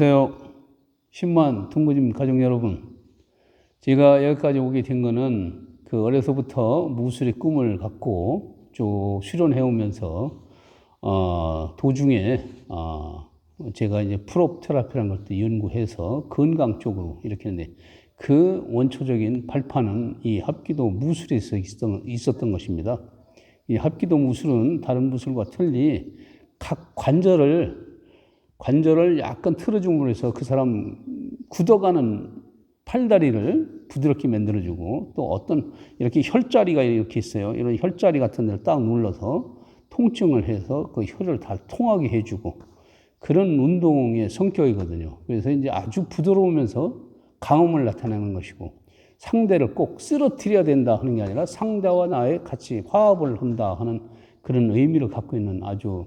안녕하세요. 10만 동부집 가족 여러분. 제가 여기까지 오게 된 거는 그 어려서부터 무술의 꿈을 갖고 쭉 수련해 오면서 어, 도중에 어, 제가 이제 프롭 테라피라는 것도 연구해서 건강 쪽으로 이렇게 했는데 그 원초적인 발판은 이 합기도 무술에서 있었던, 있었던 것입니다. 이 합기도 무술은 다른 무술과 틀리 각 관절을 관절을 약간 틀어줌으로 해서 그 사람 굳어가는 팔다리를 부드럽게 만들어주고 또 어떤 이렇게 혈자리가 이렇게 있어요. 이런 혈자리 같은 데를 딱 눌러서 통증을 해서 그 혈을 다 통하게 해주고 그런 운동의 성격이거든요. 그래서 이제 아주 부드러우면서 강함을 나타내는 것이고 상대를 꼭 쓰러뜨려야 된다 하는 게 아니라 상대와 나의 같이 화합을 한다 하는 그런 의미를 갖고 있는 아주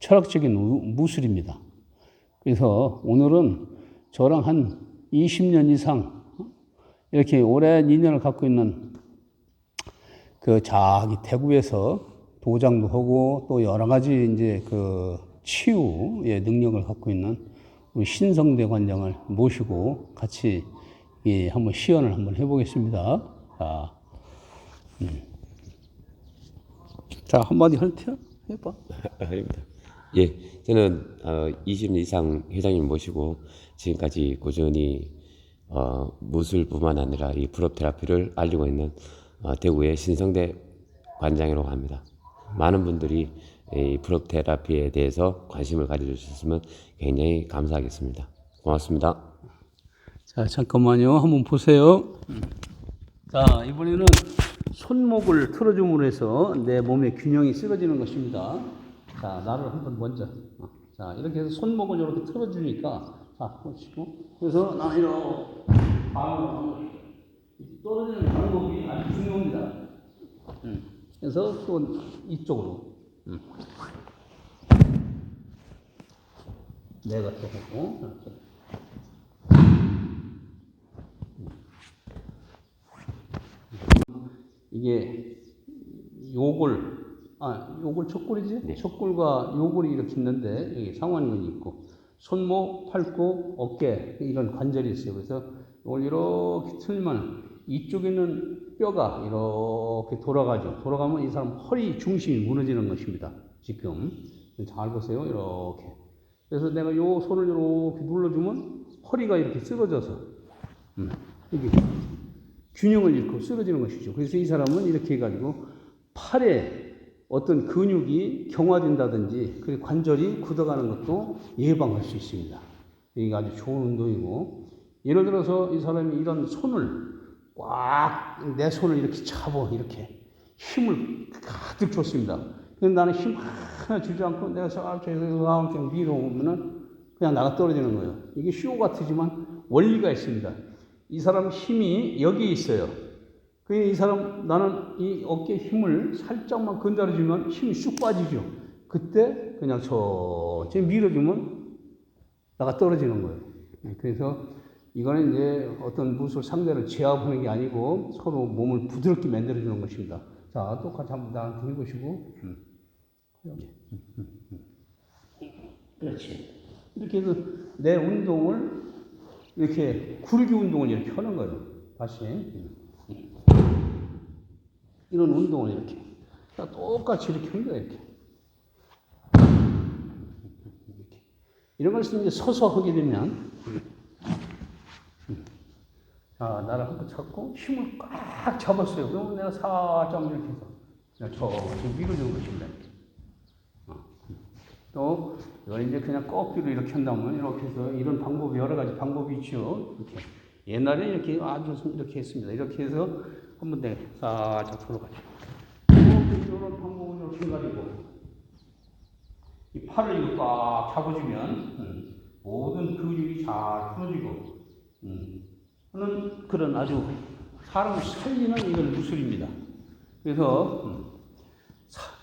철학적인 무술입니다. 그래서 오늘은 저랑 한 20년 이상 이렇게 오랜 인연을 갖고 있는 그 자기 대구에서 도장도 하고 또 여러 가지 이제 그 치유의 능력을 갖고 있는 우리 신성대 관장을 모시고 같이 예, 한번 시연을 한번 해보겠습니다. 자, 음. 자 한마디 할 테야 해봐. 아닙니다. 예, 저는 어, 20년 이상 회장님 모시고 지금까지 꾸준히 어, 무술뿐만 아니라 이 불업 테라피를 알리고 있는 어, 대구의 신성대 관장이라고 합니다. 많은 분들이 이 불업 테라피에 대해서 관심을 가져주셨으면 굉장히 감사하겠습니다. 고맙습니다. 자, 잠깐만요. 한번 보세요. 자, 이번에는 손목을 틀어줌으로 해서 내 몸의 균형이 쓰러지는 것입니다. 자, 나를 한번 먼저. 어, 자, 이렇게 해서 손목을 이렇게 틀어주니까, 자, 보시고. 그래서 나 이렇게, 방을 떨어지는 방법이 아주 중요합니다. 음. 그래서 또 이쪽으로. 음. 내가 또 하고. 이게 요골 아 요골 척골이지 네. 척골과 요골이 이렇게 있는데 여기 상완근이 있고 손목, 팔굽, 어깨 이런 관절이 있어요. 그래서 이걸 이렇게 틀면 이쪽에는 뼈가 이렇게 돌아가죠. 돌아가면 이 사람 허리 중심이 무너지는 것입니다. 지금 잘 보세요. 이렇게 그래서 내가 요 손을 이렇게 눌러주면 허리가 이렇게 쓰러져서 음, 이게 균형을 잃고 쓰러지는 것이죠. 그래서 이 사람은 이렇게 해가지고 팔에 어떤 근육이 경화된다든지 그 관절이 굳어가는 것도 예방할 수 있습니다. 이게 아주 좋은 운동이고 예를 들어서 이 사람이 이런 손을 꽉 내 손을 이렇게 잡아 이렇게 힘을 가득 줬습니다. 근데 나는 힘 하나 주지 않고 내가 이렇게 밀어오면은 그냥 나가 떨어지는 거예요. 이게 쇼 같지만 원리가 있습니다. 이 사람 힘이 여기 있어요. 그이 사람 나는 이 어깨 힘을 살짝만 건드려주면 힘이 쑥 빠지죠. 그때 그냥 천천히 밀어주면 나가 떨어지는 거예요. 네, 그래서 이거는 이제 어떤 무술 상대를 제압하는 게 아니고 서로 몸을 부드럽게 만들어주는 것입니다. 자, 똑같이 한번 나한테 해보시고. 음. 그렇지. 이렇게 해서 내 운동을 이렇게 구르기 운동을 이렇게 하는 거예요. 다시. 이런 운동을 이렇게. 똑같이 이렇게 하는 거예요. 이렇게. 이렇게. 이런 것을 이제 서서 하게 되면, 자, 나를 한번 잡고 힘을 꽉 잡았어요. 그러면 내가 살짝 이렇게 해서, 그냥 저, 밀어주는 것입니다. 또 이걸 이제 그냥 꺾기로 이렇게 한다면 이렇게 해서 이런 방법이 여러 가지 방법이 있죠. 이렇게 옛날에 이렇게 아주 이렇게 했습니다. 이렇게 해서 한번 내 살짝 들어가죠. 이런 방법을 이렇게 가지고 이 팔을 이렇게 꽉 잡아주면 음, 모든 근육이 잘 풀어지고 음, 하는 그런 아주 사람을 살리는 이런 무술입니다. 그래서 음,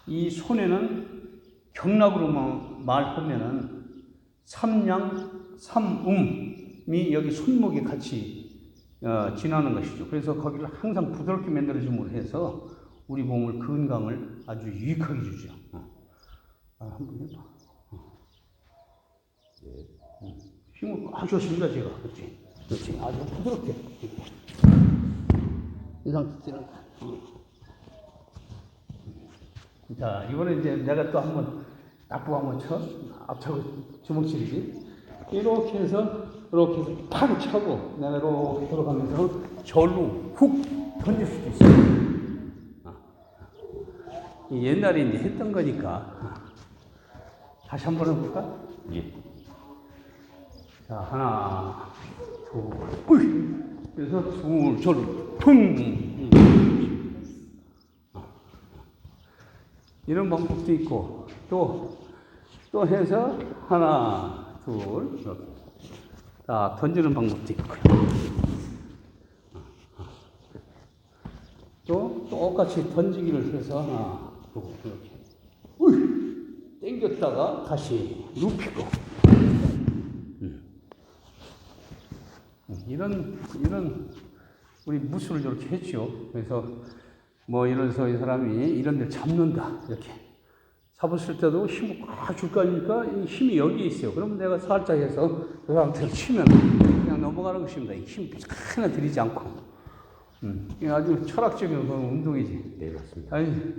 이 손에는 경락으로 말하면은 삼양, 삼음이 여기 손목에 같이 어, 지나는 것이죠. 그래서 거기를 항상 부드럽게 만들어줌으로 해서 우리 몸을 건강을 아주 유익하게 주죠. 어. 아, 한번 해봐. 어. 응. 힘을 꽉 줬습니다, 제가. 그렇지. 그렇지. 아주 부드럽게. 이 상태는. 자, 이번에 이제 내가 또 한번 앞으로 한번 쳐. 앞차고 주먹질이지. 이렇게 해서, 이렇게 해서 팍 차고, 이렇게 돌아가면서 절로 훅 던질 수도 있어요. 아. 이 옛날에 이제 했던 거니까. 다시 한 번 해볼까? 예. 자, 하나, 둘, 으이! 그래서 둘, 절, 퉁! 이런 방법도 있고, 또, 또 해서 하나, 둘, 이렇게. 자, 던지는 방법도 있고요. 또, 똑같이 던지기를 해서 하나, 둘, 이렇게. 으이! 당겼다가 다시 눕히고. 이런 이런 우리 무술을 이렇게 했죠. 그래서 뭐 이래서 이 사람이 이런 데 잡는다 이렇게 잡았을 때도 힘을 꽉 줄까 하니까 이 힘이 여기에 있어요. 그러면 내가 살짝 해서 그 사람한테 치면 그냥 넘어가는 것입니다. 이힘 하나 들이지 않고. 음, 아주 철학적인 그런 운동이지. 네, 맞습니다. 아니,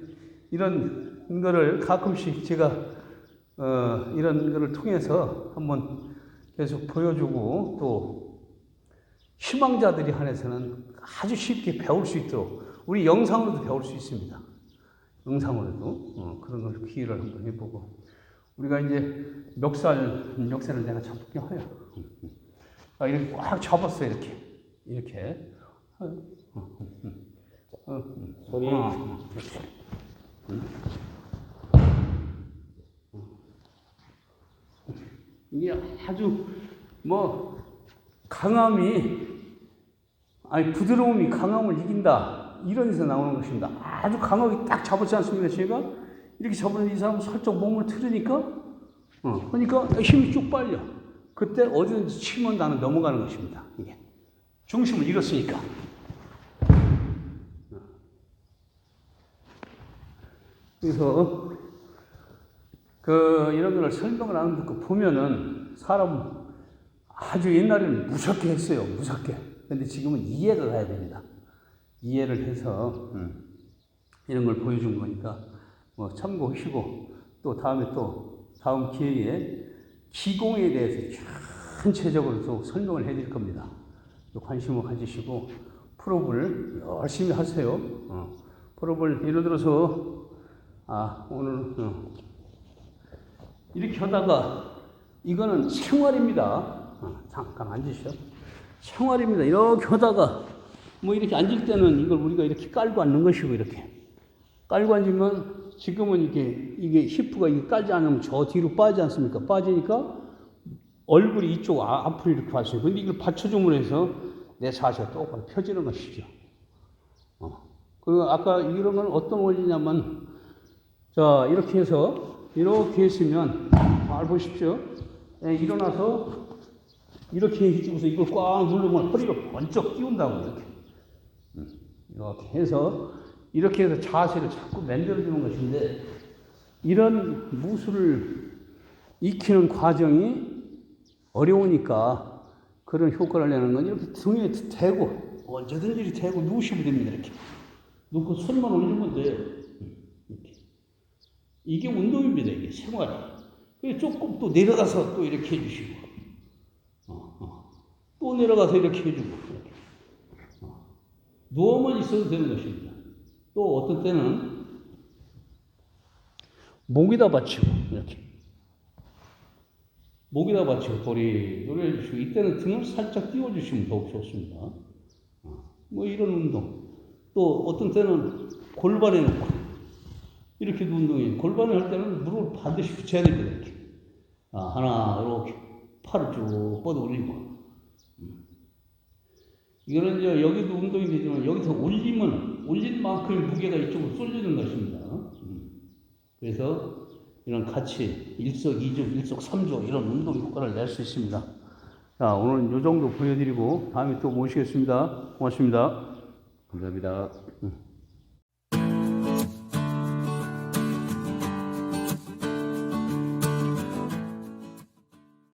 이런 거를 가끔씩 제가 어, 이런 거를 통해서 한번 계속 보여주고 또 희망자들이 한해서는 아주 쉽게 배울 수 있도록 우리 영상으로도 배울 수 있습니다. 영상으로도 어, 그런 걸 기회를 한번 해보고. 우리가 이제 멱살 멱살을 내가 잡게 하여 아, 이렇게 꽉 잡았어 이렇게. 이렇게. 어, 어, 어, 어, 손이 어. 이게 아주 뭐 강함이 아니 부드러움이 강함을 이긴다 이런 데서 나오는 것입니다. 아주 강하게 딱 잡았지 않습니까? 제가 이렇게 잡았는데 이 사람은 살짝 몸을 틀으니까 어 그러니까 힘이 쭉 빨려. 그때 어디든지 치면 나는 넘어가는 것입니다. 이게 중심을 잃었으니까. 그래서 그 이런 걸 설명을 하는 거 보면은 사람 아주 옛날에는 무섭게 했어요. 무섭게. 근데 지금은 이해가 가야 됩니다. 이해를 해서 음, 이런 걸 보여준 거니까 뭐 참고하시고 또 다음에 또 다음 기회에 기공에 대해서 전체적으로 또 설명을 해드릴 겁니다. 또 관심을 가지시고 프로를 열심히 하세요. 어, 프로를 예를 들어서 아 오늘 어, 이렇게 하다가 이거는 생활입니다. 어, 잠깐 앉으시죠. 생활입니다. 이렇게 하다가 뭐 이렇게 앉을 때는 이걸 우리가 이렇게 깔고 앉는 것이고 이렇게 깔고 앉으면 지금은 이게 이게 히프가 이게 깔지 않으면 저 뒤로 빠지지 않습니까? 빠지니까 얼굴이 이쪽 아- 앞으로 이렇게 왔어요. 근데 이걸 받쳐줌으로 해서 내 자세가 똑바로 펴지는 것이죠. 어. 그리고 아까 이런 건 어떤 원리냐면 자, 이렇게 해서, 이렇게 했으면, 잘 보십시오. 예, 일어나서, 이렇게 해주고서 이걸 꽉 누르면 허리를 번쩍 띄운다고, 이렇게. 음, 이렇게 해서, 이렇게 해서 자세를 자꾸 만들어주는 것인데, 이런 무술을 익히는 과정이 어려우니까 그런 효과를 내는 건 이렇게 등에 대고, 언제든지 대고 누우시면 됩니다, 이렇게. 놓고 손만 올리면 돼요. 이렇게. 이게 운동입니다. 이게 생활이. 조금 또 내려가서 또 이렇게 해주시고, 어, 어. 또 내려가서 이렇게 해주고. 누워만 있어도 되는 것입니다. 또 어떤 때는 목에다 받치고, 이렇게. 목에다 받치고 도리, 도리 해주시고, 이때는 등을 살짝 띄워주시면 더욱 좋습니다. 어. 뭐 이런 운동. 또 어떤 때는 골반에 놓고, 이렇게도 운동이에요. 골반을 할 때는 무릎을 반드시 붙여야 됩니다. 이렇게. 아, 하나, 이렇게. 팔을 쭉 뻗어 올리고. 음. 이거는 이제 여기도 운동이 되지만 여기서 올리면, 올린 만큼의 무게가 이쪽으로 쏠리는 것입니다. 음. 그래서 이런 같이 일석이조, 일석삼조 이런 운동 효과를 낼 수 있습니다. 자, 오늘은 이 정도 보여드리고 다음에 또 모시겠습니다. 고맙습니다. 감사합니다. 음.